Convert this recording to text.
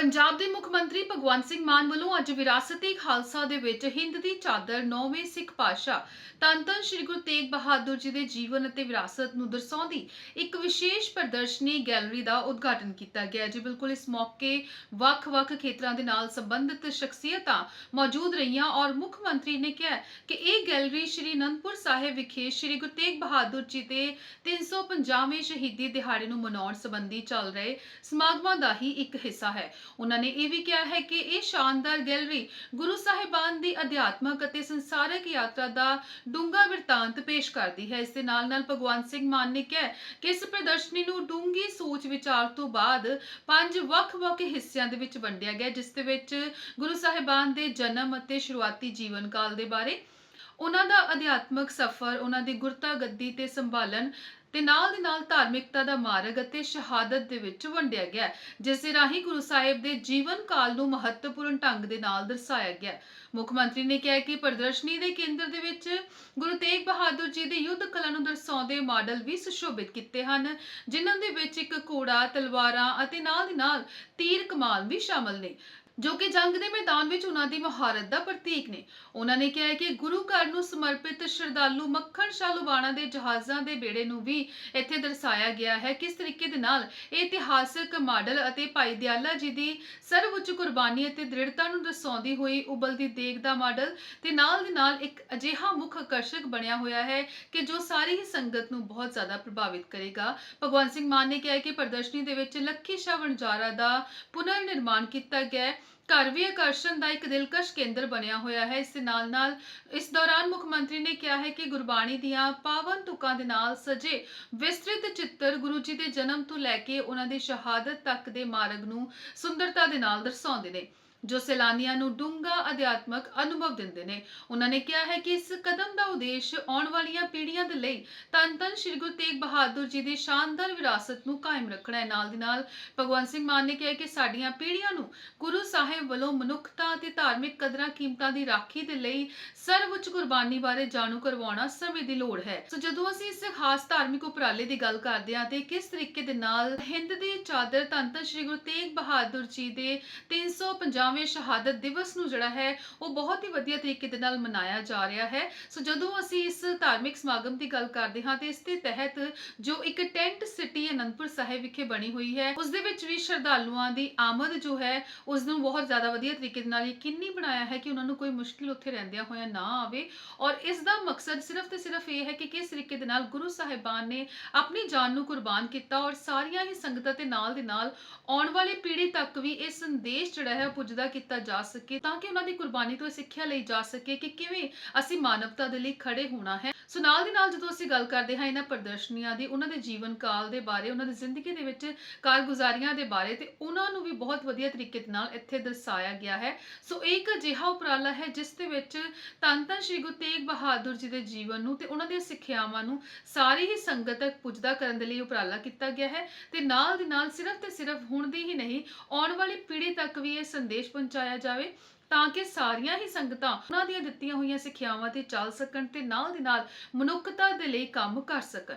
ਪੰਜਾਬ ਦੇ ਮੁੱਖ ਮੰਤਰੀ ਭਗਵੰਤ ਸਿੰਘ ਮਾਨ ਵੱਲੋਂ ਅੱਜ ਵਿਰਾਸਤੀ ਖਾਲਸਾ ਦੇ ਵਿੱਚ ਹਿੰਦ ਦੀ ਚਾਦਰ ਨੌਵੇਂ ਸਿੱਖ ਪਾਤਸ਼ਾਹ ਧੰਨ ਸ੍ਰੀ ਗੁਰੂ ਤੇਗ ਬਹਾਦਰ ਜੀ ਦੇ ਜੀਵਨ ਅਤੇ ਵਿਰਾਸਤ ਨੂੰ ਦਰਸਾਉਂਦੀ ਇੱਕ ਵਿਸ਼ੇਸ਼ ਪ੍ਰਦਰਸ਼ਨੀ ਗੈਲਰੀ ਦਾ ਉਦਘਾਟਨ ਕੀਤਾ ਗਿਆ ਜੀ ਬਿਲਕੁਲ, ਇਸ ਮੌਕੇ ਵੱਖ-ਵੱਖ ਖੇਤਰਾਂ ਦੇ ਨਾਲ ਸੰਬੰਧਿਤ ਸ਼ਖਸੀਅਤਾਂ ਮੌਜੂਦ ਰਹੀਆਂ ਔਰ ਮੁੱਖ ਮੰਤਰੀ ਨੇ ਕਿਹਾ ਕਿ ਇਹ ਗੈਲਰੀ ਸ੍ਰੀ ਅਨੰਦਪੁਰ ਸਾਹਿਬ ਵਿਖੇ ਸ੍ਰੀ ਗੁਰੂ ਤੇਗ ਬਹਾਦਰ ਜੀ ਦੇ 350ਵੇਂ ਸ਼ਹੀਦੀ ਦਿਹਾੜੇ ਨੂੰ ਮਨਾਉਣ ਸੰਬੰਧੀ ਚੱਲ ਰਹੇ ਸਮਾਗਮਾਂ ਦਾ ਹੀ ਇੱਕ ਹਿੱਸਾ ਹੈ। ਉਹਨਾਂ ਨੇ ਇਹ ਵੀ ਕਿਹਾ ਹੈ ਕਿ ਇਹ ਸ਼ਾਨਦਾਰ ਗੈਲਰੀ ਗੁਰੂ ਸਾਹਿਬਾਨ ਦੀ ਅਧਿਆਤਮਕ ਅਤੇ ਸੰਸਾਰਿਕ ਯਾਤਰਾ ਦਾ ਡੂੰਘਾ ਵਰਤਾਂਤ ਪੇਸ਼ ਕਰਦੀ ਹੈ। ਇਸ ਦੇ ਨਾਲ ਨਾਲ ਭਗਵੰਤ ਸਿੰਘ ਮਾਨ ਨੇ ਕਿਹਾ ਕਿ ਇਸ ਪ੍ਰਦਰਸ਼ਨੀ ਨੂੰ ਡੂੰਘੀ ਸੋਚ ਵਿਚਾਰ ਤੋਂ ਬਾਅਦ ਪੰਜ ਵੱਖ-ਵੱਖ ਹਿੱਸਿਆਂ ਦੇ ਵਿੱਚ ਵੰਡਿਆ ਗਿਆ, ਜਿਸ ਦੇ ਵਿੱਚ ਗੁਰੂ ਸਾਹਿਬਾਨ ਦੇ ਜਨਮ ਅਤੇ ਸ਼ੁਰੂਆਤੀ ਜੀਵਨ ਕਾਲ ਦੇ ਬਾਰੇ ਉਹਨਾਂ ਦਾ ਅਧਿਆਤਮਕ ਸਫ਼ਰ, ਉਹਨਾਂ ਦੀ ਗੁਰਤਾ ਗੱਦੀ ਤੇ ਸੰਭਾਲਣ ਤੇ ਨਾਲ ਦੇ ਨਾਲ ਧਾਰਮਿਕਤਾ ਦਾ ਮਾਰਗ ਅਤੇ ਸ਼ਹਾਦਤ ਦੇ ਵਿੱਚ ਵੰਡਿਆ ਗਿਆ ਜਿਸ ਦੇ ਰਾਹੀਂ ਗੁਰੂ ਸਾਹਿਬ ਦੇ ਜੀਵਨ ਕਾਲ ਨੂੰ ਮਹੱਤਵਪੂਰਨ ਢੰਗ ਦੇ ਨਾਲ ਦਰਸਾਇਆ ਗਿਆ ਮੁੱਖ ਮੰਤਰੀ ਨੇ ਕਿਹਾ ਕਿ ਪ੍ਰਦਰਸ਼ਨੀ ਦੇ ਕੇਂਦਰ ਦੇ ਵਿੱਚ ਗੁਰੂ ਤੇਗ ਬਹਾਦਰ ਜੀ ਦੇ ਯੁੱਧ ਕਲਾ ਨੂੰ ਦਰਸਾਉਂਦੇ ਮਾਡਲ ਵੀ ਸੁਸ਼ੋਭਿਤ ਕੀਤੇ ਹਨ, ਜਿਨ੍ਹਾਂ ਦੇ ਵਿੱਚ ਇੱਕ ਘੋੜਾ, ਤਲਵਾਰਾਂ ਅਤੇ ਨਾਲ ਦੀ ਨਾਲ ਤੀਰ ਕਮਾਨ ਵੀ ਸ਼ਾਮਲ ਨੇ। ਜੋ ਕਿ ਜੰਗ ਦੇ ਮੈਦਾਨ ਵਿੱਚ ਉਹਨਾਂ ਦੀ ਮਹਾਰਤ ਦਾ ਪ੍ਰਤੀਕ ਨੇ। ਉਹਨਾਂ ਨੇ ਕਿਹਾ ਕਿ ਗੁਰੂ ਘਰ ਨੂੰ ਸਮਰਪਿਤ ਸ਼ਰਧਾਲੂ ਮੱਖਣ ਸ਼ਾਹ ਲੁਬਾਣਾ ਦੇ ਜਹਾਜ਼ਾਂ ਦੇ ਬੇੜੇ ਨੂੰ ਵੀ ਇੱਥੇ ਦਰਸਾਇਆ ਗਿਆ ਹੈ। ਕਿਸ ਤਰੀਕੇ ਦੇ ਨਾਲ ਇਹ ਇਤਿਹਾਸਕ ਮਾਡਲ ਅਤੇ ਭਾਈ ਦਿਆਲਾ ਜੀ ਦੀ ਸਰਵਉੱਚ ਕੁਰਬਾਨੀ ਅਤੇ ਦ੍ਰਿੜਤਾ ਨੂੰ ਦਰਸਾਉਂਦੀ ਹੋਈ ਉਬਲਦੀ ਦੇਗ ਦਾ ਮਾਡਲ ਤੇ ਨਾਲ ਦੇ ਨਾਲ ਇੱਕ ਅਜਿਹਾ ਮੁੱਖ ਆਕਰਸ਼ਕ ਬਣਿਆ ਹੋਇਆ ਹੈ ਕਿ ਜੋ ਸਾਰੀ ਹੀ ਸੰਗਤ ਨੂੰ ਬਹੁਤ ਜ਼ਿਆਦਾ ਪ੍ਰਭਾਵਿਤ ਕਰੇਗਾ। ਭਗਵੰਤ ਸਿੰਘ ਮਾਨ ਨੇ ਕਿਹਾ ਕਿ ਪ੍ਰਦਰਸ਼ਨੀ ਦੇ ਵਿੱਚ ਲੱਖੀ ਸ਼ਾਹ ਵਣਜਾਰਾ ਦਾ ਪੁਨਰ ਨਿਰਮਾਣ ਕੀਤਾ ਗਿਆ ਹੈ। ਘਰ ਵੀ ਆਕਰਸ਼ਣ ਦਾ ਇੱਕ ਦਿਲਕਸ਼ ਕੇਂਦਰ ਬਣਿਆ ਹੋਇਆ ਹੈ। ਇਸ ਦੇ ਨਾਲ ਨਾਲ ਇਸ ਦੌਰਾਨ ਮੁੱਖ ਮੰਤਰੀ ਨੇ ਕਿਹਾ ਹੈ ਕਿ ਗੁਰਬਾਣੀ ਦੀਆਂ ਪਾਵਨ ਤੁਕਾਂ ਦੇ ਨਾਲ ਸਜੇ ਵਿਸਤ੍ਰਿਤ ਚਿੱਤਰ ਗੁਰੂ ਜੀ ਦੇ ਜਨਮ ਤੋਂ ਲੈ ਕੇ ਉਹਨਾਂ ਦੀ ਸ਼ਹਾਦਤ ਤੱਕ ਦੇ ਮਾਰਗ ਨੂੰ ਸੁੰਦਰਤਾ ਦੇ ਨਾਲ ਦਰਸਾਉਂਦੇ ਨੇ। ਜੋ ਸੈਲਾਨੀਆਂ ਨੂੰ ਡੂੰਘਾ ਅਧਿਆਤਮਕ ਅਨੁਭਵ ਦਿੰਦੇ ਨੇ। ਉਹਨਾਂ ਨੇ ਕਿਹਾ ਹੈ ਕਿ ਇਸ ਕਦਮ ਦਾ ਉਦੇਸ਼ ਆਉਣ ਵਾਲੀਆਂ ਪੀੜ੍ਹੀਆਂ ਦੇ ਲਈ ਧੰਨ ਧੰਨ ਸ੍ਰੀ ਗੁਰੂ ਤੇਗ ਬਹਾਦਰ ਜੀ ਦੀ ਸ਼ਾਨਦਾਰ ਵਿਰਾਸਤ ਨੂੰ ਕਾਇਮ ਰੱਖਣਾ ਹੈ। ਨਾਲ ਦੀ ਨਾਲ ਭਗਵੰਤ ਸਿੰਘ ਮਾਨ ਨੇ ਕਿਹਾ ਕਿ ਸਾਡੀਆਂ ਪੀੜ੍ਹੀਆਂ ਨੂੰ ਗੁਰੂ ਸਾਹਿਬ ਵੱਲੋਂ ਮਨੁੱਖਤਾ ਅਤੇ ਧਾਰਮਿਕ ਕਦਰਾਂ ਕੀਮਤਾਂ ਦੀ ਰਾਖੀ ਦੇ ਲਈ ਸਰਵਉੱਚ ਕੁਰਬਾਨੀ ਬਾਰੇ ਜਾਣੂ ਕਰਵਾਉਣਾ ਸਮੇਂ ਦੀ ਲੋੜ ਹੈ। ਸੋ ਜਦੋਂ ਅਸੀਂ ਇਸ ਖਾਸ ਧਾਰਮਿਕ ਉਪਰਾਲੇ ਦੀ ਗੱਲ ਕਰਦੇ ਹਾਂ ਤੇ ਕਿਸ ਤਰੀਕੇ ਦੇ ਨਾਲ ਹਿੰਦ ਦੀ ਚਾਦਰ ਧੰਨ ਧੰਨ ਸ੍ਰੀ ਗੁਰੂ ਤੇਗ ਬਹਾਦਰ ਜੀ ਦੇ 350ਵੇਂ ਸ਼ਹਾਦਤ ਦਿਵਸ ਨੂੰ ਜਿਹੜਾ ਹੈ, ਉਹ ਬਹੁਤ ਹੀ ਵਧੀਆ ਤਰੀਕੇ ਦੇ ਨਾਲ ਮਨਾਇਆ ਜਾ ਰਿਹਾ ਹੈ। ਸੋ ਜਦੋਂ ਅਸੀਂ ਇਸ ਧਾਰਮਿਕ ਸਮਾਗਮ ਦੀ ਗੱਲ ਕਰਦੇ ਹਾਂ, ਤੇ ਇਸ ਦੇ ਤਹਿਤ ਜੋ ਇੱਕ ਟੈਂਟ ਸਿਟੀ ਅਨੰਦਪੁਰ ਸਾਹਿਬ ਵਿਖੇ ਬਣੀ ਹੋਈ ਹੈ, ਉਸ ਦੇ ਵਿੱਚ ਵੀ ਸ਼ਰਧਾਲੂਆਂ ਦੀ ਆਮਦ ਜੋ ਹੈ, ਉਸ ਨੂੰ ਬਹੁਤ ਜ਼ਿਆਦਾ ਵਧੀਆ ਤਰੀਕੇ ਦੇ ਨਾਲ ਯਕੀਨੀ ਬਣਾਇਆ ਹੈ ਕਿ ਉਹਨਾਂ ਨੂੰ ਕੋਈ ਮੁਸ਼ਕਿਲ ਉੱਥੇ ਰਹਿੰਦਿਆਂ ਹੋਇਆ ਨਾ ਆਵੇ। ਔਰ ਇਸ ਦਾ ਮਕਸਦ ਸਿਰਫ ਤੇ ਸਿਰਫ ਇਹ ਹੈ ਕਿ ਕਿਸ ਤਰੀਕੇ ਦੇ ਨਾਲ ਗੁਰੂ ਸਾਹਿਬਾਨ ਨੇ ਆਪਣੀ ਜਾਨ ਨੂੰ ਕੁਰਬਾਨ ਕੀਤਾ ਔਰ ਸਾਰੀਆਂ ਹੀ ਸੰਗਤਾਂ ਦੇ ਨਾਲ ਦੇ ਨਾਲ ਆਉਣ ਵਾਲੀ ਪੀੜ੍ਹੀ ਤੱਕ ਵੀ ਇਹ ਸੰਦੇਸ਼ ਜਿਹੜਾ ਹੈ, ਉਹ ਪੁੱਜਦਾ ਕੀਤਾ ਜਾ ਸਕੇ ਤਾਂ ਕਿ ਉਹਨਾਂ ਦੀ ਕੁਰਬਾਨੀ ਤੋਂ ਇਹ ਸਿੱਖਿਆ ਲਈ ਜਾ ਸਕੇ ਕਿ ਕਿਵੇਂ ਅਸੀਂ ਮਾਨਵਤਾ ਦੇ ਲਈ ਖੜੇ ਹੋਣਾ ਹੈ। ਸੋ ਨਾਲ ਦੀ ਨਾਲ ਜਦੋਂ ਅਸੀਂ ਗੱਲ ਕਰਦੇ ਹਾਂ ਇਹਨਾਂ ਪ੍ਰਦਰਸ਼ਨੀਆਂ ਦੀ, ਉਹਨਾਂ ਦੇ ਜੀਵਨ ਕਾਲ ਦੇ ਬਾਰੇ, ਉਹਨਾਂ ਦੀ ਜ਼ਿੰਦਗੀ ਦੇ ਵਿੱਚ ਕਾਰਗੁਜ਼ਾਰੀਆਂ ਦੇ ਬਾਰੇ, ਤੇ ਉਹਨਾਂ ਨੂੰ ਵੀ ਬਹੁਤ ਵਧੀਆ ਤਰੀਕੇ ਦੇ ਨਾਲ ਇੱਥੇ ਦਰਸਾਇਆ ਗਿਆ ਹੈ। ਸੋ ਇਹ ਇੱਕ ਅਜਿਹਾ ਉਪਰਾਲਾ ਹੈ ਜਿਸ ਦੇ ਵਿੱਚ ਧੰਨ ਧੰਨ ਸ਼੍ਰੀ ਗੁਰੂ ਤੇਗ ਬਹਾਦਰ ਜੀ ਦੇ ਜੀਵਨ ਨੂੰ ਤੇ ਉਹਨਾਂ ਦੀਆਂ ਸਿੱਖਿਆਵਾਂ ਨੂੰ ਸਾਰੀ ਹੀ ਸੰਗਤ ਤੱਕ ਪੁੱਜਦਾ ਕਰਨ ਦੇ ਲਈ ਉਪਰਾਲਾ ਕੀਤਾ ਗਿਆ ਹੈ। ਤੇ ਨਾਲ ਦੀ ਨਾਲ ਸਿਰਫ ਤੇ ਸਿਰਫ ਹੁਣ ਦੀ ਹੀ ਨਹੀਂ, ਆਉਣ ਵਾਲੀ ਪੀੜ੍ਹੀ ਤੱਕ ਵੀ ਇਹ ਸੰਦੇਸ਼ ਪਹੁੰਚਾਇਆ ਜਾਵੇ ਤਾਂ ਕਿ ਸਾਰੀਆਂ ਹੀ ਸੰਗਤਾਂ ਉਹਨਾਂ ਦੀਆਂ ਦਿੱਤੀਆਂ ਹੋਈਆਂ ਸਿੱਖਿਆਵਾਂ ਤੇ ਚੱਲ ਸਕਣ ਤੇ ਨਾਲ ਦੀ ਨਾਲ ਮਨੁੱਖਤਾ ਦੇ ਲਈ ਕੰਮ ਕਰ ਸਕਣ।